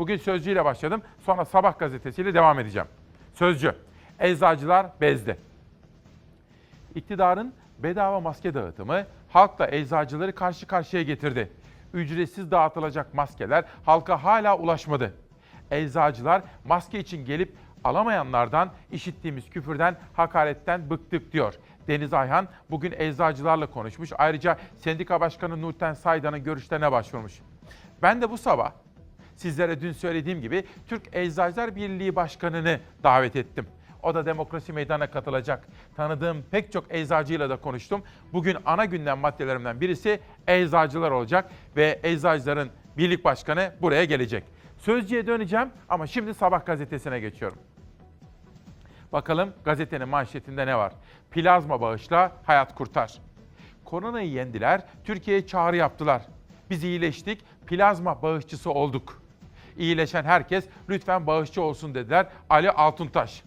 Bugün Sözcü ile başladım. Sonra Sabah gazetesiyle devam edeceğim. Sözcü. Eczacılar bezdi. İktidarın bedava maske dağıtımı halkla eczacıları karşı karşıya getirdi. Ücretsiz dağıtılacak maskeler halka hala ulaşmadı. Eczacılar maske için gelip alamayanlardan işittiğimiz küfürden, hakaretten bıktık diyor. Deniz Ayhan bugün eczacılarla konuşmuş. Ayrıca sendika başkanı Nurten Saydan'ın görüşlerine başvurmuş. Ben de bu sabah sizlere dün söylediğim gibi Türk Eczacılar Birliği Başkanı'nı davet ettim. O da demokrasi meydana katılacak. Tanıdığım pek çok eczacıyla da konuştum. Bugün ana gündem maddelerimden birisi eczacılar olacak ve eczacıların birlik başkanı buraya gelecek. Sözcüye döneceğim ama şimdi Sabah gazetesine geçiyorum. Bakalım gazetenin manşetinde ne var? Plazma bağışla hayat kurtar. Koronayı yendiler, Türkiye'ye çağrı yaptılar. Biz iyileştik, plazma bağışçısı olduk. İyileşen herkes lütfen bağışçı olsun dediler Ali Altuntaş.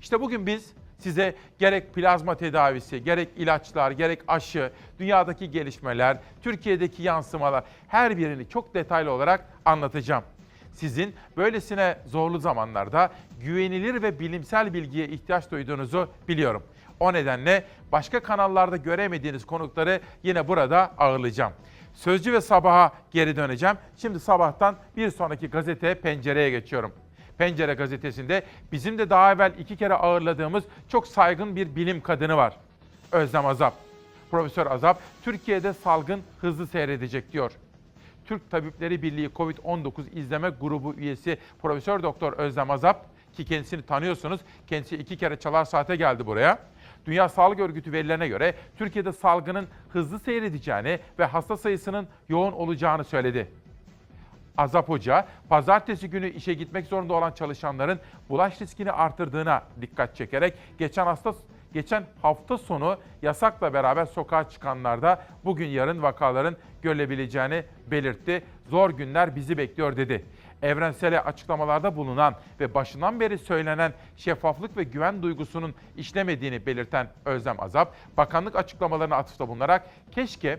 İşte bugün biz size gerek plazma tedavisi, gerek ilaçlar, gerek aşı, dünyadaki gelişmeler, Türkiye'deki yansımalar her birini çok detaylı olarak anlatacağım. Sizin böylesine zorlu zamanlarda güvenilir ve bilimsel bilgiye ihtiyaç duyduğunuzu biliyorum. O nedenle başka kanallarda göremediğiniz konukları yine burada ağırlayacağım. Sözcü ve sabaha geri döneceğim. Şimdi sabahtan bir sonraki gazete pencereye geçiyorum. Pencere gazetesinde bizim de daha evvel iki kere ağırladığımız çok saygın bir bilim kadını var. Özlem Azap. Profesör Azap, Türkiye'de salgın hızlı seyredecek diyor. Türk Tabipleri Birliği Covid-19 izleme grubu üyesi Profesör Doktor Özlem Azap ki kendisini tanıyorsunuz. Kendisi iki kere çalar saate geldi buraya. Dünya Sağlık Örgütü verilerine göre Türkiye'de salgının hızlı seyredeceğini ve hasta sayısının yoğun olacağını söyledi. Azap Hoca, pazartesi günü işe gitmek zorunda olan çalışanların bulaş riskini artırdığına dikkat çekerek geçen hafta geçen hafta sonu yasakla beraber sokağa çıkanlarda bugün yarın vakaların görülebileceğini belirtti. Zor günler bizi bekliyor dedi. Evrensele açıklamalarda bulunan ve başından beri söylenen şeffaflık ve güven duygusunun işlemediğini belirten Özlem Azap, bakanlık açıklamalarına atıfta bulunarak keşke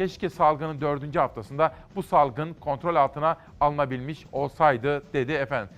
Keşke salgının dördüncü haftasında bu salgın kontrol altına alınabilmiş olsaydı dedi efendim.